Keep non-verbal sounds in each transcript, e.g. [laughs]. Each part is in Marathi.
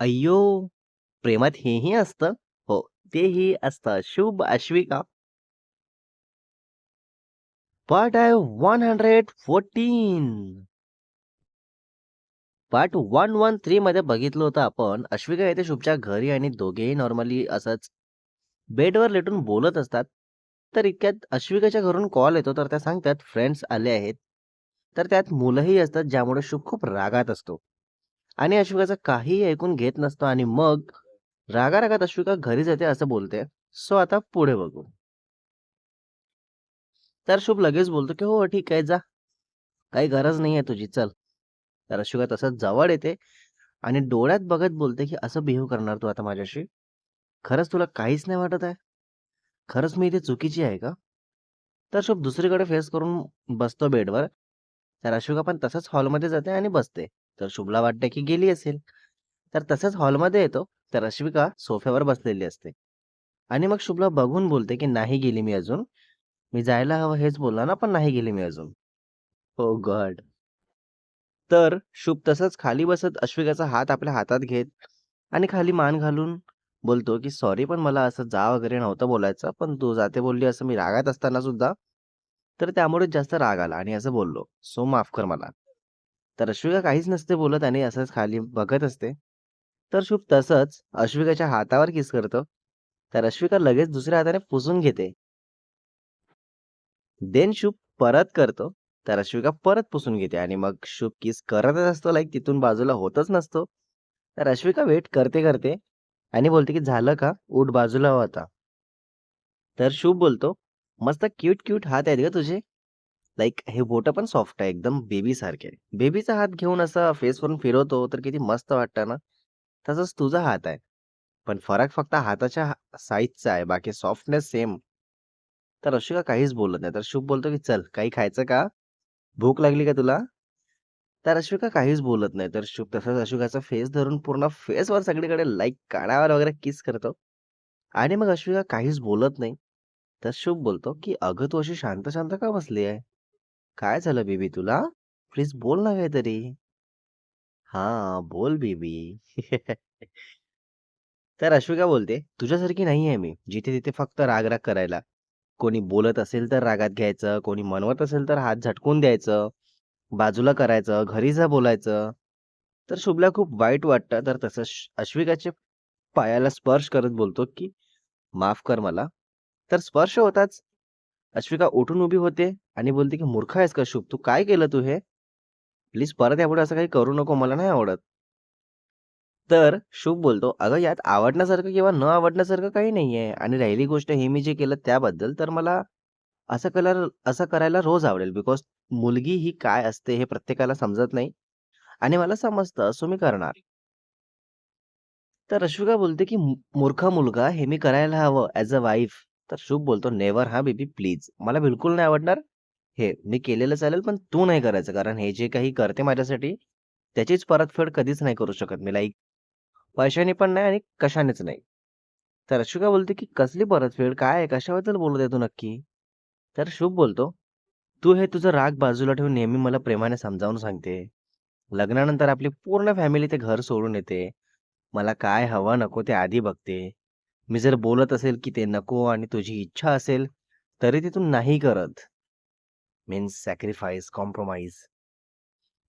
अय्यो! प्रेमात हेही असतं? हो, तेही असतं. शुभ अश्विका. पार्ट आहे 114. पार्ट 113 मध्ये बघितलं होतं आपण. अश्विका येते शुभच्या घरी आणि दोघेही नॉर्मली असंच बेडवर लेटून बोलत असतात. तर इतक्यात अश्विकाच्या घरून कॉल येतो. तर त्या सांगतात फ्रेंड्स आले आहेत. तर त्यात मुलंही असतात ज्यामुळे शुभ खूप रागात असतो. आणि अश्विकाचं काहीही ऐकून घेत नसतो आणि मग रागारागात अश्विका घरी जाते असं बोलते. सो आता पुढे बघू. तर शुभ लगेच बोलतो, की "हो, ठीक आहे जा. काही गरज नाहीये तुझी चल." तर अश्विका तसंच जवळ येते आणि डोळ्यात बघत बोलते, की "असं बिहेव करणार तू आता माझ्याशी? खरंच तुला काहीच नाही वाटत आहे? खरंच मी इथे चुकीची आहे का?" तर शुभ दुसरीकडे फेस करून बसतो बेडवर. तर अश्विका पण तसंच हॉलमध्ये जाते आणि बसते. तर शुभला वाटते की गेली असेल. तर तसंच हॉलमध्ये येतो. तर अश्विका सोफ्यावर बसलेली असते. आणि मग शुभला बघून बोलते, की "नाही गेली मी अजून. मी जायला हवं हेच बोलला ना, पण नाही गेली मी अजून." हो गॉड! तर शुभ तसंच खाली बसत अश्विकाचा हात आपल्या हातात घेत आणि खाली मान घालून बोलतो, की "सॉरी पण मला असं जा वगैरे नव्हतं बोलायचं. पण तू जाते बोलली असं मी रागात असताना सुद्धा, तर त्यामुळेच जास्त राग आला आणि असं बोललो. सो माफ कर मला." तर अश्विका काहीच नसते बोलत आणि असंच खाली बघत असते. तर शुभ तसंच अश्विकाच्या हातावर किस करतो. तर अश्विका लगेच दुसऱ्या हाताने पुसून घेते. देन शुभ परत करतो. तर अश्विका परत पुसून घेते आणि मग शुभ किस करतच असतो लाईक तिथून बाजूला होतच नसतो. तर अश्विका वेट करते, करते आणि बोलते, की "झालं का? उठ बाजूला होता तर शुभ बोलतो, "मस्त क्यूट-क्यूट हात आहेत ग तुझे." लाईक हे बोट पण सॉफ्ट आहे एकदम बेबी सारखे बेबीचा हात घेऊन असं फेसवरून फिरवतो तर किती मस्त वाटतं ना. तसंच तुझा हात आहे. पण फरक फक्त हाताच्या साईजचा आहे. बाकी सॉफ्टनेस सेम. तर अश्विका काहीच बोलत नाही. तर शुभ बोलतो, की "चल काही खायचं का? भूक लागली का तुला?" तर अश्विका काहीच बोलत नाही. तर शुभ तसंच अश्विकाचा फेस धरून पूर्ण फेसवर सगळीकडे लाईक कानावर वगैरे किस करतो. आणि मग अश्विका काहीच बोलत नाही. तर शुभ बोलतो, की "अगं तू अशी शांत-शांत का बसली आहे? काय झालं बेबी तुला? प्लीज बोल ना काहीतरी." हा बोल बेबी." [laughs] तर अश्विका बोलते, "तुझ्यासारखी नाहीये मी, जिथे-तिथे फक्त राग-राग करायला. कोणी बोलत असेल तर रागात घ्यायचं, कोणी मनवत असेल तर हात झटकून द्यायचं, बाजूला करायचं, घरी जा बोलायचं." तर शुभला खूप वाईट वाटतं. तर तसं अश्विकाच्या पायाला स्पर्श करत बोलतो, की "माफ कर मला." तर स्पर्श होताच अश्विका उठून उभी होते आणि बोलते, की "मूर्ख आहेस का शुभ? तू काय केलं तू हे? प्लीज परत यापुढे असं काही करू नको. मला नाही आवडत." तर शुभ बोलतो, "अगं यात आवडण्यासारखं किंवा न आवडण्यासारखं काही नाहीये आणि राहिली गोष्ट हे मी जे केलं त्याबद्दल, तर मला असं कलर असं करायला रोज आवडेल बिकॉज मुलगी ही काय असते हे प्रत्येकाला समजत नाही आणि मला समजतं असं मी करणार." तर अश्विका बोलते, की मूर्ख मुलगा हे मी करायला हवं ॲज अ वाईफ." तर शुभ बोलतो, नेवर हा बेबी प्लीज. मला बिलकुल नाही आवडणार हे. मी केलेलं चालेल पण तू नाही करायचं. कारण हे जे काही करते माझ्यासाठी त्याचीच परतफेड कधीच नाही करू शकत मी. लाईक पैशाने पण नाही आणि कशानेच नाही." तर अश्विका बोलते, की "कसली परतफेड? काय आहे? कशाबद्दल बोलत आहे तू नक्की?" तर शुभ बोलतो, "तू हे तुझं राग बाजूला ठेवून नेहमी मला प्रेमाने समजावून सांगते. लग्नानंतर आपली पूर्ण फॅमिली ते घर सोडून येते. मला काय हवं नको ते आधी बघते. मी जर बोलत असेल, की ते नको आणि तुझी इच्छा असेल, तरी ती तू नाही करत. मीन्स सॅक्रिफाईस, कॉम्प्रोमाइज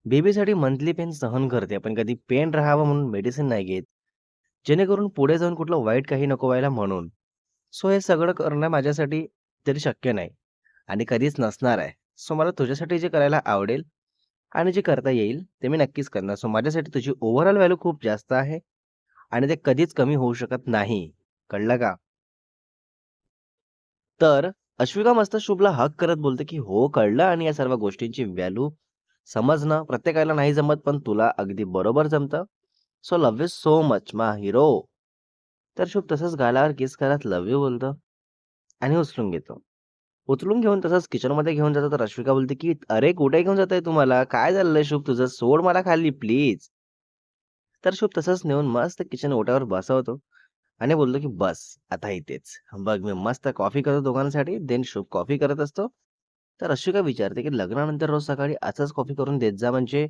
बेबीसाठी मंथली पेन सहन करते, पण कधी पेन राहावं म्हणून मेडिसिन नाही घेत. जेणेकरून पुढे जाऊन कुठलं वाईट काही नको व्हायला म्हणून. सो हे सगळं करणं माझ्यासाठी तरी शक्य नाही आणि कधीच नसणार आहे. सो मला तुझ्यासाठी जे करायला आवडेल आणि जे करता येईल ते मी नक्कीच करणार. सो माझ्यासाठी तुझी ओव्हरऑल व्हॅल्यू खूप जास्त आहे आणि ते कधीच कमी होऊ शकत नाही. कळलं का? तर अश्विका मस्त शुभला हक करत बोलते, की "हो कळलं आणि या सर्व गोष्टींची व्हॅल्यू समजणं प्रत्येकाला नाही जमत, पण तुला अगदी बरोबर जमतं. So love you so much my hero." तर शुभ तसंच गालावर किस करत लव्ह यू बोलतो आणि उचलून घेतो. उचलून घेऊन तसंच किचनमध्ये घेऊन जातो, तर अश्विका बोलते, की "अरे कुठे घेऊन जात तुम्हाला काय झालंय शुभ तुझं? सोड मला खाली प्लीज." तर शुभ तसंच नेऊन मस्त किचन ओट्यावर बसवतो आणि बोललो की "बस आता इथेच. बघ मी मस्त कॉफी करतो दोघांसाठी." देन शुभ कॉफी करत असतो. तर अश्विका विचारते, की "लग्नानंतर रोज सकाळी असंच कॉफी करून देत जा म्हणजे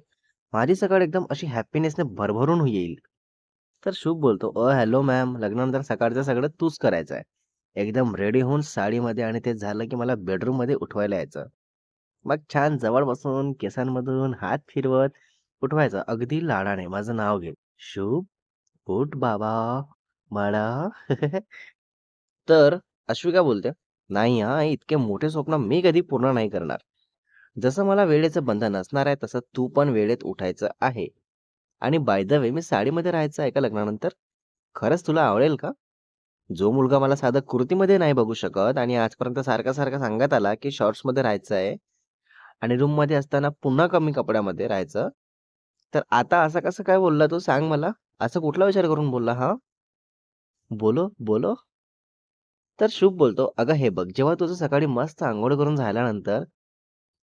माझी सकाळ एकदम अशी हॅपीनेसने भरभरून येईल." तर शुभ बोलतो, "अ, हॅलो मॅम, लग्नानंतर सकाळचं सगळं तूच करायचं आहे." एकदम रेडी होऊन साडीमध्ये आणि ते झालं की मला बेडरूममध्ये उठवायला यायचं. मग छान जवळ बसून केसांमधून हात फिरवत उठवायचं अगदी लाडाने माझं नाव घे "शुभ, उठ बाबा, म्हणा तर अश्विका बोलते, "नाही हा इतके मोठे स्वप्न मी कधी पूर्ण नाही करणार. जसं मला वेळेचं बंधन असणार आहे, तसं तू पण वेळेत उठायचं आहे. आणि बाय द वे मी साडीमध्ये राहायचं आहे का लग्नानंतर? खरंच तुला आवडेल का? जो मुलगा मला साधं कुर्तीमध्ये नाही बघू शकत आणि आजपर्यंत सारखा-सारखा सांगत आला, की शॉर्ट्समध्ये राहायचं आहे आणि रूममध्ये असताना पुन्हा कमी कपड्यामध्ये राहायचं. तर आता असं कसं काय बोलला तू सांग मला? असं कुठला विचार करून बोलला हा बोलो, बोलो." तर शुभ बोलतो, "अगं हे बघ, जेव्हा तुझं सकाळी मस्त आंघोळ करून झाल्यानंतर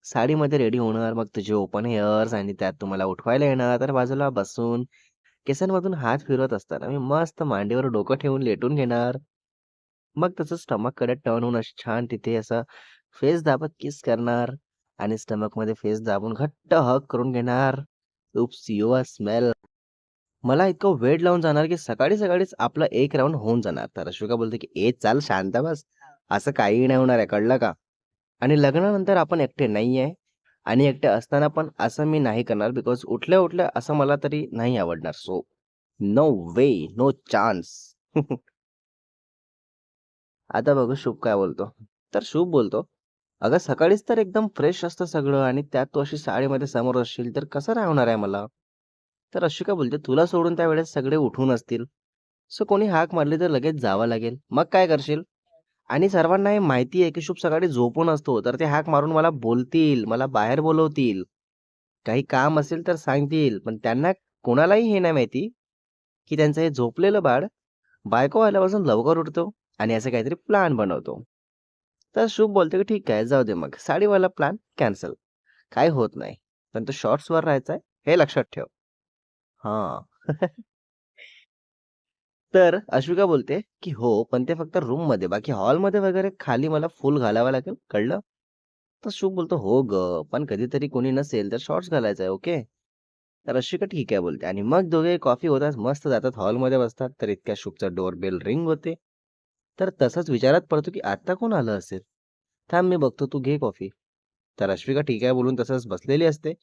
साडीमध्ये रेडी होणार, मग तुझे ओपन हेअर्स आणि त्यात तुम्हाला उठवायला येणार, तर बाजूला बसून केसांमधून हात फिरवत असताना मी मस्त मांडीवर डोकं ठेवून लेटून घेणार. मग त्याचं स्टमककडे टर्न होऊन असं छान तिथे असं फेस दाबत किस करणार आणि स्टमकमध्ये फेस दाबून घट्ट हक करून घेणार. Oops, you smell. मला इतकं वेड लावून जाणार, की सकाळी-सकाळीच आपला एक राउंड होऊन जाणार." तर अश्विका बोलते, की "ए चाल शांत बस. असं काहीही नाही होणार आहे, कळलं का? आणि लग्नानंतर आपण एकटे नाही आहे आणि एकटे असताना पण असं मी नाही करणार बिकॉज उठल्या-उठल्या असं मला तरी नाही आवडणार. So no way, no chance." आता बघू शुभ काय बोलतो. तर शुभ बोलतो, "अगं सकाळीच तर एकदम फ्रेश असतं सगळं आणि त्यात तू अशी साडीमध्ये समोर असशील, तर कसं नाही होणार आहे मला?" तर अश्विका बोलते, "तुला सोडून त्यावेळेस सगळे उठून असतील. सो कोणी हाक मारली तर लगेच जावं लागेल. मग काय करशील? आणि सर्वांना हे माहिती आहे, की शुभ सकाळी झोपून असतो. तर ते हाक मारून मला बोलतील, मला बाहेर बोलवतील. काही काम असेल तर सांगतील. पण त्यांना कोणालाही हे नाही माहिती, की त्यांचं हे झोपलेलं बाळ बायको आल्यापासून लवकर उठतो आणि असं काहीतरी प्लॅन बनवतो." तर शुभ बोलतो, की "ठीक आहे, जाऊ दे मग. साडीवाला प्लॅन कॅन्सल. काही होत नाही. पण तो शॉर्ट्सवर राहायचा आहे, हे लक्षात ठेव." हां. तर अश्विका बोलते, की "हो, पण ते फक्त रूममध्ये. बाकी हॉलमध्ये वगैरे खाली मला फुल घालावं लागेल, कळलं?" तर शुभ बोलतो, "हो गं, पण कधीतरी कोणी नसेल तर शॉर्ट्स घालायचा आहे, ओके?" तर अश्विका ठीक आहे बोलते आणि मग दोघे कॉफी होतात, मस्त जातात हॉलमध्ये बसतात. तर इतक्या शुभचा डोरबेल रिंग होते. तर तसंच विचारात पडतो, की आता कोण आलं असेल? थांब मी बघतो, तू घे कॉफी. तर अश्विका ठीक आहे बोलून तसंच बसलेली असते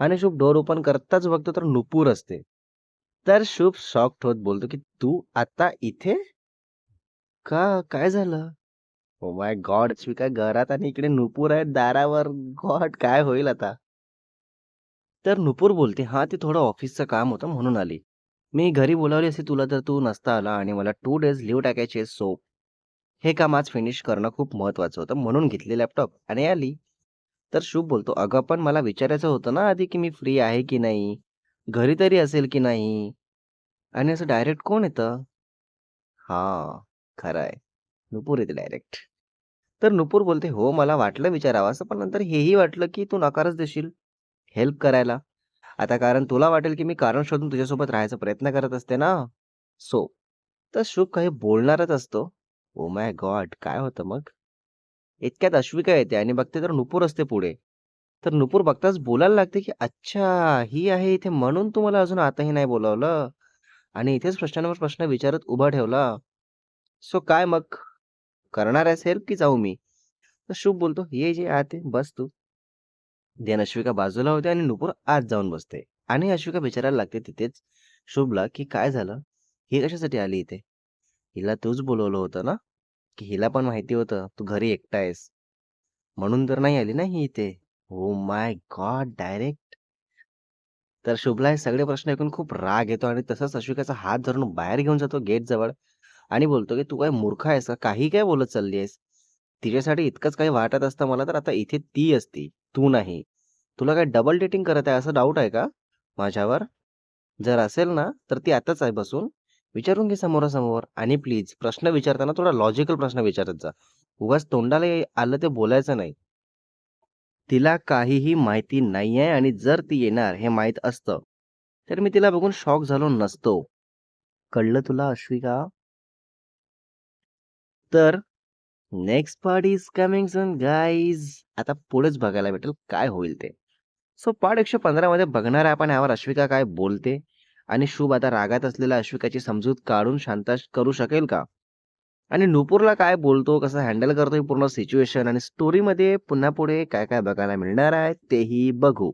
आणि शुभ डोर ओपन करताच बघतो तर नुपूर असते. तर शुभ शॉक होत बोलतो, की "तू आता इथे? का? काय झालं?" Oh my god! काय घरात आणि इकडे नुपूर आहे दारावर. गॉड काय होईल आता? तर नुपूर बोलते, हा ते थोडं ऑफिसचं काम होतं म्हणून आली. मी घरी बोलावली असती तुला तर तू नसता आला आणि मला टू डेज लिव्ह टाकायचे सोप सो हे काम आज फिनिश करणं खूप महत्त्वाचं होतं म्हणून घेतले लॅपटॉप आणि आली." तर शुभ बोलतो, "अगं पण मला विचारायचं होतं ना आधी, की मी फ्री आहे की नाही? घरी तरी असेल की नाही?" आणि असं डायरेक्ट कोण येतं? हा खरं आहे. नुपूर येते डायरेक्ट. तर नुपूर बोलते, "हो, मला वाटलं विचारावं असं पण नंतर हेही वाटलं, की तू नकारच देशील हेल्प करायला. आता कारण तुला वाटेल, की मी कारण शोधून तुझ्यासोबत राहायचा प्रयत्न करत असते ना." सो तर शुभ काही बोलणारच असतो. Oh my god! काय होतं मग? इतक्यात अश्विका येते आणि बघते तर नुपूर असते पुढे. तर नुपूर बघताच बोलायला लागते, की "अच्छा, ही आहे इथे म्हणून तुम्हाला अजून आताही नाही बोलावलं आणि इथेच प्रश्नांवर प्रश्न विचारत उभा ठेवला. सो काय मग? करणार आहेस हेल्प की जाऊ मी?" तर शुभ बोलतो, "ये, जे आते बस तू." ध्यान अश्विका बाजूला होते आणि नुपूर आत जाऊन बसते आणि अश्विका विचारायला लागते तिथेच शुभला, की "काय झालं? ही कशासाठी आली इथे? हिला तूच बोलवलं होतं ना? की हिला पण माहिती होतं तू घरी एकटा आहेस, म्हणून तर नाही आली ना ही इथे?" हो माय गॉड! डायरेक्ट. तर शुभला हे सगळे प्रश्न ऐकून खूप राग येतो आणि तसंच अश्विकाचा हात धरून बाहेर घेऊन जातो गेट जवळ आणि बोलतो, की "तू काय मूर्ख आहेस का? काही काय बोलत चालली आहेस? तिच्यासाठी इतकंच काही वाटत असतं मला तर आता इथे ती असती, तू नाही. तुला काय डबल डेटिंग करत आहे असं डाऊट आहे का माझ्यावर? जर असेल ना, तर ती आताच आहे बसून. विचारून घे समोरासमोर आणि प्लीज प्रश्न विचारताना थोडा लॉजिकल प्रश्न विचारत जा. उगाच तोंडाला आलं ते बोलायचं नाही." तिला काहीही माहिती नाही आहे आणि जर ती येणार हे माहीत असतं, तर मी तिला बघून शॉक झालो नसतो. कळलं तुला अश्विका? तर next part is coming soon guys. आता पुढेच बघायला भेटेल काय होईल ते. सो पार्ट 115 मध्ये बघणार आहे आपण यावर अश्विका काय बोलते आणि शुभ आता रागात असलेल्या अश्विकाची समजूत काढून शांत करू शकेल का? आणि नुपूरला काय बोलतो, कसं हँडल करतोय पूर्ण सिच्युएशन आणि स्टोरीमध्ये पुन्हा पुढे काय-काय बघायला मिळणार आहे तेही बघू.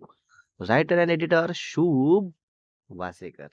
रायटर अँड एडिटर शुभ वासेकर.